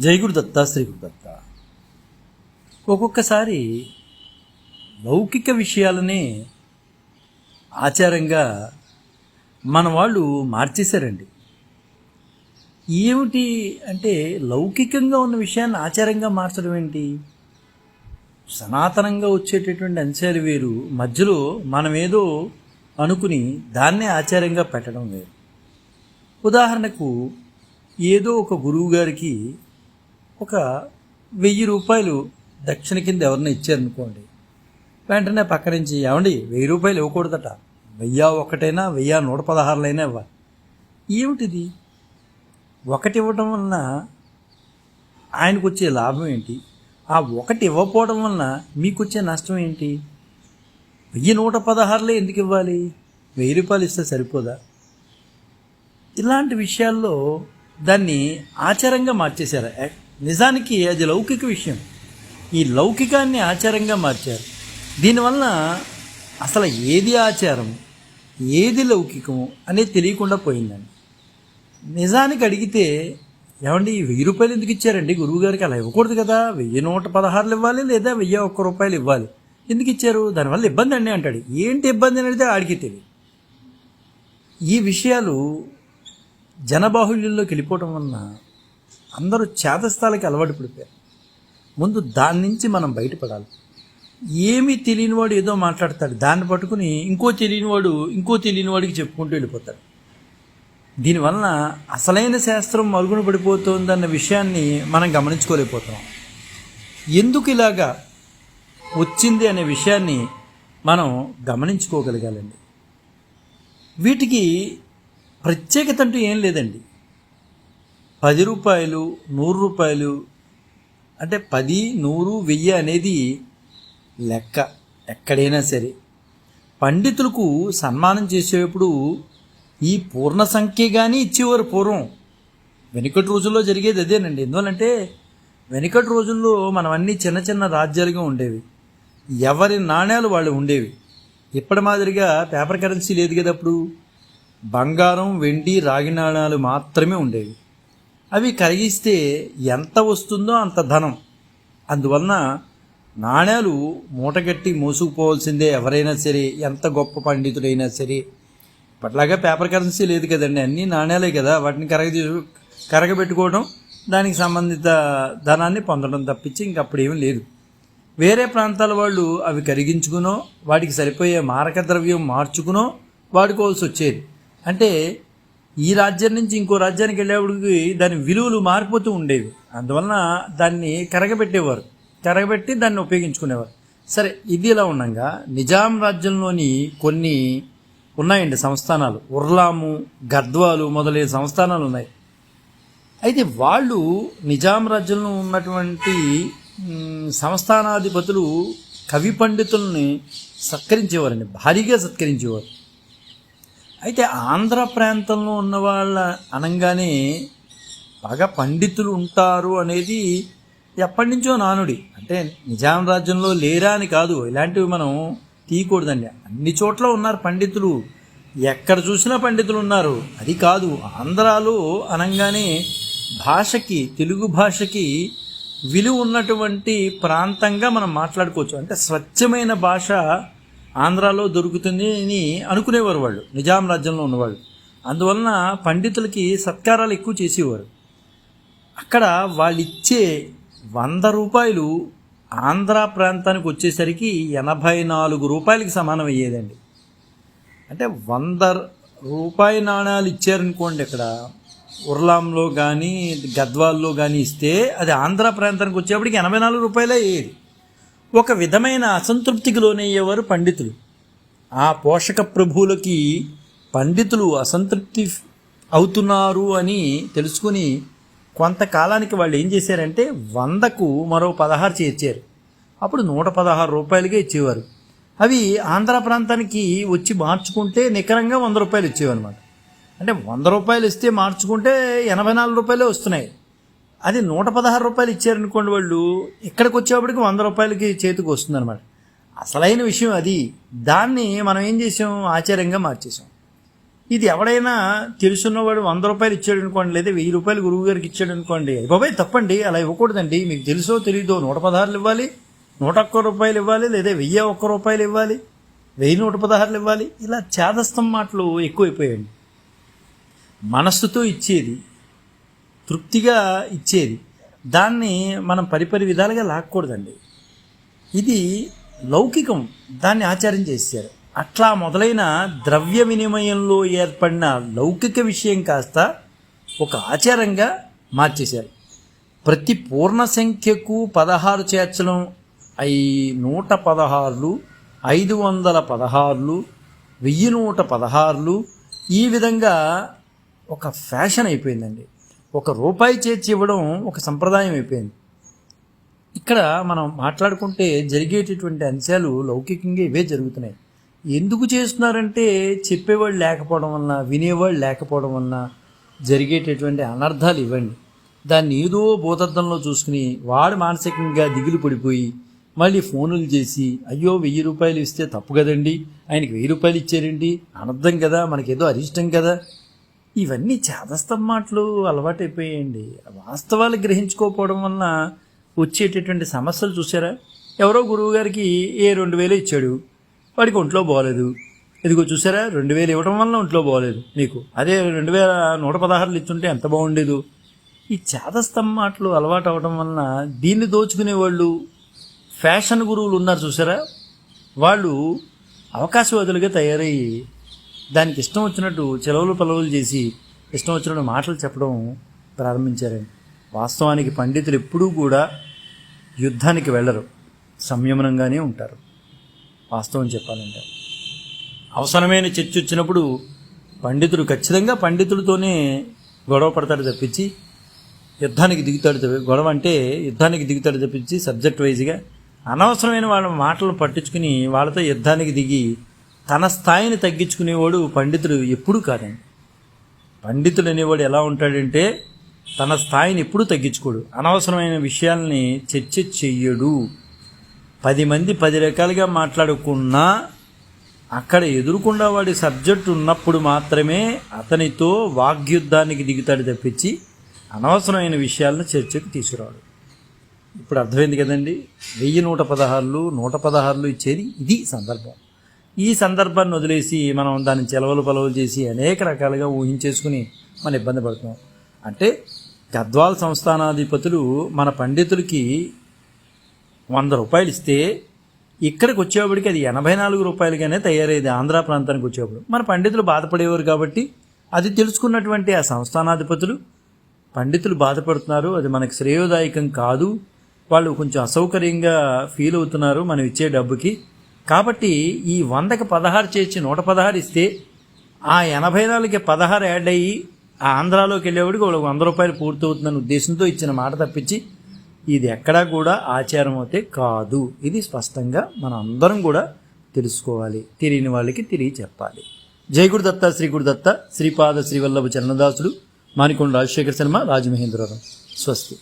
జై గురుదత్త శ్రీ గురుదత్త ఒక్కొక్కసారి లౌకిక విషయాలనే ఆచారంగా మన వాళ్ళు మార్చేశారండి. ఏమిటి అంటే లౌకికంగా ఉన్న విషయాన్ని ఆచారంగా మార్చడం ఏంటి? సనాతనంగా వచ్చేటటువంటి అంశాలు వేరు. మధ్యలో మనమేదో అనుకుని దాన్నే ఆచారంగా పెట్టడం వేరు. ఉదాహరణకు ఏదో ఒక గురువు గారికి ఒక వెయ్యి రూపాయలు దక్షిణ కింద ఎవరిని ఇచ్చారనుకోండి వెంటనే పక్క నుంచి ఏమండి వెయ్యి రూపాయలు ఇవ్వకూడదట. వెయ్యి ఒకటైనా వెయ్యి నూట పదహారులైనా ఇవ్వాలి. ఏమిటిది? ఒకటి ఇవ్వటం వలన ఆయనకు వచ్చే లాభం ఏంటి? ఆ ఒకటి ఇవ్వకపోవడం వలన మీకు వచ్చే నష్టం ఏంటి? వెయ్యి నూట పదహారులే ఎందుకు ఇవ్వాలి? వెయ్యి రూపాయలు ఇస్తే సరిపోదా? ఇలాంటి విషయాల్లో దాన్ని ఆచారంగా మార్చేశారు. నిజానికి అది లౌకిక విషయం. ఈ లౌకికాన్ని ఆచారంగా మార్చారు. దీనివల్ల అసలు ఏది ఆచారం ఏది లౌకికము అనేది తెలియకుండా పోయిందండి. నిజానికి అడిగితే ఏమండి వెయ్యి రూపాయలు ఎందుకు ఇచ్చారండి? గురువుగారికి అలా ఇవ్వకూడదు కదా. వెయ్యి నూట పదహారులు ఇవ్వాలి లేదా వెయ్యి ఒక్క రూపాయలు ఇవ్వాలి. ఎందుకు ఇచ్చారు? దానివల్ల ఇబ్బంది అండి అంటాడు. ఏంటి ఇబ్బంది అనేది ఆడికి తెలియదు. ఈ విషయాలు జనబాహుళ్యంలోకి వెళ్ళిపోవటం వలన అందరూ చేతస్థాలకి అలవాటు పడిపోయారు. ముందు దాని నుంచి మనం బయటపడాలి. ఏమీ తెలియనివాడు ఏదో మాట్లాడతాడు. దాన్ని పట్టుకుని ఇంకో తెలియనివాడు ఇంకో తెలియనివాడికి చెప్పుకుంటూ వెళ్ళిపోతాడు. దీనివలన అసలైన శాస్త్రం మరుగున పడిపోతుందన్న విషయాన్ని మనం గమనించుకోలేకపోతున్నాం. ఎందుకు ఇలాగా వచ్చింది అనే విషయాన్ని మనం గమనించుకోగలగాలండి. వీటికి ప్రత్యేకత అంటూ ఏం లేదండి. పది రూపాయలు నూరు రూపాయలు అంటే పది నూరు వెయ్యి అనేది లెక్క ఎక్కడైనా సరే. పండితులకు సన్మానం చేసేటప్పుడు ఈ పూర్ణ సంఖ్య కానీ ఇచ్చేవారు పూర్వం. వెనుకటి రోజుల్లో జరిగేది అదేనండి. ఎందువలంటే వెనుకటి రోజుల్లో మనం అన్ని చిన్న చిన్న రాజ్యాలుగా ఉండేవి. ఎవరి నాణ్యాలు వాళ్ళు ఉండేవి. ఇప్పటి మాదిరిగా పేపర్ కరెన్సీ లేదు కదా అప్పుడు. బంగారం వెండి రాగి నాణ్యాలు మాత్రమే ఉండేవి. అవి కరిగిస్తే ఎంత వస్తుందో అంత ధనం. అందువలన నాణ్యాలు మూటగట్టి మోసుకుపోవాల్సిందే ఎవరైనా సరే ఎంత గొప్ప పండితుడైనా సరే. ఇప్పట్లాగా పేపర్ కరెన్సీ లేదు కదండి అన్నీ నాణ్యాలే కదా. వాటిని కరగ కరగబెట్టుకోవడం దానికి సంబంధిత ధనాన్ని పొందడం తప్పించి ఇంకప్పుడు ఏమీ లేదు. వేరే ప్రాంతాల వాళ్ళు అవి కరిగించుకునో వాటికి సరిపోయే మారక ద్రవ్యం మార్చుకునో వాడుకోవాల్సి వచ్చేది. అంటే ఈ రాజ్యం నుంచి ఇంకో రాజ్యానికి వెళ్ళేప్పటికి దాని విలువలు మారిపోతూ ఉండేవి. అందువలన దాన్ని కరగబెట్టేవారు. కరగబెట్టి దాన్ని ఉపయోగించుకునేవారు. సరే ఇది ఇలా ఉండగా? నిజాం రాజ్యంలోని కొన్ని ఉన్నాయండి సంస్థానాలు. ఉర్లాము గద్వాలు మొదలైన సంస్థానాలు ఉన్నాయి. అయితే వాళ్ళు నిజాం రాజ్యంలో ఉన్నటువంటి సంస్థానాధిపతులు కవి పండితుల్ని సత్కరించేవారండి. భారీగా సత్కరించేవారు. అయితే ఆంధ్ర ప్రాంతంలో ఉన్న వాళ్ళ అనగానే బాగా పండితులు ఉంటారు అనేది ఎప్పటి నుంచో నానుడి. అంటే నిజాం రాజ్యంలో లేరా అని కాదు ఇలాంటివి మనం తీయకూడదండి. అన్ని చోట్ల ఉన్నారు పండితులు. ఎక్కడ చూసినా పండితులు ఉన్నారు. అది కాదు ఆంధ్రాలో అనగానే భాషకి తెలుగు భాషకి విలువ ఉన్నటువంటి ప్రాంతంగా మనం మాట్లాడుకోవచ్చు. అంటే స్వచ్ఛమైన భాష ఆంధ్రాలో దొరుకుతుంది అని అనుకునేవారు వాళ్ళు. నిజాం రాజ్యంలో ఉన్నవాళ్ళు. అందువలన పండితులకి సత్కారాలు ఎక్కువ చేసేవారు. అక్కడ వాళ్ళు ఇచ్చే వంద రూపాయలు ఆంధ్ర ప్రాంతానికి వచ్చేసరికి ఎనభై నాలుగు రూపాయలకి సమానం అయ్యేదండి. అంటే వంద రూపాయి నాణాలు ఇచ్చారనుకోండి ఇక్కడ. ఉర్లాంలో కానీ గద్వాల్లో కానీ ఇస్తే అది ఆంధ్ర ప్రాంతానికి వచ్చేప్పటికి ఎనభై నాలుగు రూపాయలే అయ్యేది. ఒక విధమైన అసంతృప్తికి లోనయ్యేవారు పండితులు. ఆ పోషక ప్రభువులకి పండితులు అసంతృప్తి అవుతున్నారు అని తెలుసుకుని కొంతకాలానికి వాళ్ళు ఏం చేశారంటే వందకు మరో పదహారు చేర్చారు. అప్పుడు నూట పదహారు రూపాయలుగా ఇచ్చేవారు. అవి ఆంధ్ర ప్రాంతానికి వచ్చి మార్చుకుంటే నికరంగా వంద రూపాయలు ఇచ్చేవన్నమాట. అంటే వంద రూపాయలు ఇస్తే మార్చుకుంటే ఎనభై నాలుగు రూపాయలే వస్తున్నాయి. అది నూట పదహారు రూపాయలు ఇచ్చారనుకోండి వాళ్ళు ఇక్కడికి వచ్చేప్పటికి వంద రూపాయలకి చేతికి వస్తుందన్నమాట. అసలైన విషయం అది. దాన్ని మనం ఏం చేసాం? ఆచార్యంగా మార్చేసాం. ఇది ఎవడైనా తెలుసున్నవాడు వంద రూపాయలు ఇచ్చాడు అనుకోండి లేదా వెయ్యి రూపాయలు గురువు గారికి ఇచ్చాడు అనుకోండి బాబాయ్ తప్పండి అలా ఇవ్వకూడదండి. మీకు తెలుసో తెలీదో నూట పదహారులు ఇవ్వాలి నూట ఒక్క రూపాయలు ఇవ్వాలి లేదా వెయ్యి ఒక్క రూపాయలు ఇవ్వాలి వెయ్యి నూట పదహారులు ఇవ్వాలి. ఇలా చేదస్తం మాటలు ఎక్కువైపోయాయండి. మనస్సుతో ఇచ్చేది తృప్తిగా ఇచ్చేది. దాన్ని మనం పరిపరి విధాలుగా లాక్కూడదండి. ఇది లౌకికం. దాన్ని ఆచారం చేశారు. అట్లా మొదలైన ద్రవ్య వినిమయంలో ఏర్పడిన లౌకిక విషయం కాస్త ఒక ఆచారంగా మార్చేశారు. ప్రతి పూర్ణ సంఖ్యకు పదహారు చేర్చడం అయి నూట పదహారులు ఐదు వందల పదహారులు వెయ్యి నూట పదహారులు ఈ విధంగా ఒక ఫ్యాషన్ అయిపోయిందండి. ఒక రూపాయి చేర్చి ఇవ్వడం ఒక సంప్రదాయం అయిపోయింది. ఇక్కడ మనం మాట్లాడుకుంటే జరిగేటటువంటి అంశాలు లౌకికంగా ఇవే జరుగుతున్నాయి. ఎందుకు చేస్తున్నారంటే చెప్పేవాళ్ళు లేకపోవడం వలన వినేవాళ్ళు లేకపోవడం వలన జరిగేటటువంటి అనర్థాలు ఇవ్వండి. దాన్ని ఏదో భూతద్దంలో చూసుకుని వాడు మానసికంగా దిగులు పడిపోయి మళ్ళీ ఫోనులు చేసి అయ్యో వెయ్యి రూపాయలు ఇస్తే తప్పు కదండి ఆయనకి వెయ్యి రూపాయలు ఇచ్చారండి అనర్థం కదా మనకేదో అరిష్టం కదా. ఇవన్నీ చేదస్తం మాటలు అలవాటైపోయాయండి. వాస్తవాలు గ్రహించుకోకపోవడం వలన వచ్చేటటువంటి సమస్యలు చూసారా ఎవరో గురువు గారికి ఏ రెండు వేలు ఇచ్చాడు. వాడికి ఒంట్లో బాగోలేదు ఇదిగో చూసారా రెండు వేలు ఇవ్వడం వల్ల ఒంట్లో బాగోలేదు నీకు అదే రెండు వేల నూట పదహారులు ఇచ్చుంటే ఎంత బాగుండేదు. ఈ చేదస్తం మాటలు అలవాటు అవడం వలన దీన్ని దోచుకునే వాళ్ళు ఫ్యాషన్ గురువులు ఉన్నారు చూసారా వాళ్ళు అవకాశవాదులుగా తయారయ్యి దానికి ఇష్టం వచ్చినట్టు చెలవులు పలవులు చేసి ఇష్టం వచ్చినట్టు మాటలు చెప్పడం ప్రారంభించారండి వాస్తవానికి పండితులు ఎప్పుడూ కూడా యుద్ధానికి వెళ్ళరు. సంయమనంగానే ఉంటారు. వాస్తవం చెప్పాలంటే. అవసరమైన చర్చ వచ్చినప్పుడు పండితుడు ఖచ్చితంగా పండితుడితోనే గొడవ పడతాడు తప్పించి యుద్ధానికి దిగుతాడు గొడవ అంటే యుద్ధానికి దిగుతాడు తప్పించి సబ్జెక్ట్ వైజ్గా అనవసరమైన వాళ్ళ మాటలు పట్టించుకుని వాళ్ళతో యుద్ధానికి దిగి తన స్థాయిని తగ్గించుకునేవాడు పండితుడు ఎప్పుడూ కాదండి. పండితుడు అనేవాడు ఎలా ఉంటాడంటే తన స్థాయిని ఎప్పుడూ తగ్గించుకోడు. అనవసరమైన విషయాల్ని చర్చ చెయ్యడు. పది మంది పది రకాలుగా మాట్లాడుకున్నా అక్కడ ఎదురుకుండా వాడి సబ్జెక్ట్ ఉన్నప్పుడు మాత్రమే అతనితో వాగ్యుద్ధానికి దిగుతాడు తప్పించి అనవసరమైన విషయాలను చర్చకు తీసుకురాడు. ఇప్పుడు అర్థమైంది కదండి? వెయ్యి నూట పదహారులు నూట పదహారులు ఇచ్చేది ఇది సందర్భం. ఈ సందర్భాన్ని వదిలేసి మనం దాన్ని చెలవలు పలవలు చేసి అనేక రకాలుగా ఊహించేసుకుని మనం ఇబ్బంది పడుతున్నాం. అంటే గద్వాల్ సంస్థానాధిపతులు మన పండితులకి వంద రూపాయలు ఇస్తే ఇక్కడికి వచ్చేవాడికి అది ఎనభై నాలుగు రూపాయలుగానే తయారయ్యేది ఆంధ్ర ప్రాంతానికి వచ్చేవాడు. మన పండితులు బాధపడేవారు కాబట్టి అది తెలుసుకున్నటువంటి ఆ సంస్థానాధిపతులు పండితులు బాధపడుతున్నారు అది మనకు శ్రేయోదాయకం కాదు వాళ్ళు కొంచెం అసౌకర్యంగా ఫీల్ అవుతున్నారు మనం ఇచ్చే డబ్బుకి. కాబట్టి ఈ వందకి పదహారు చేర్చి నూట పదహారు ఇస్తే ఆ ఎనభై నాలుగుకి పదహారు యాడ్ అయ్యి ఆ ఆంధ్రాలోకి వెళ్ళేవాడికి వాళ్ళకి వంద రూపాయలు పూర్తవుతుందన్న ఉద్దేశంతో ఇచ్చిన మాట తప్పించి ఇది ఎక్కడా కూడా ఆచారం అయితే కాదు. ఇది స్పష్టంగా మనం అందరం కూడా తెలుసుకోవాలి. తెలియని వాళ్ళకి తిరిగి చెప్పాలి. జై గురుదత్త శ్రీ గురుదత్త శ్రీపాద శ్రీవల్లభ చరణదాసుడు మానికొండ రాజశేఖర శర్మ రాజమహేంద్రవరం. స్వస్తి.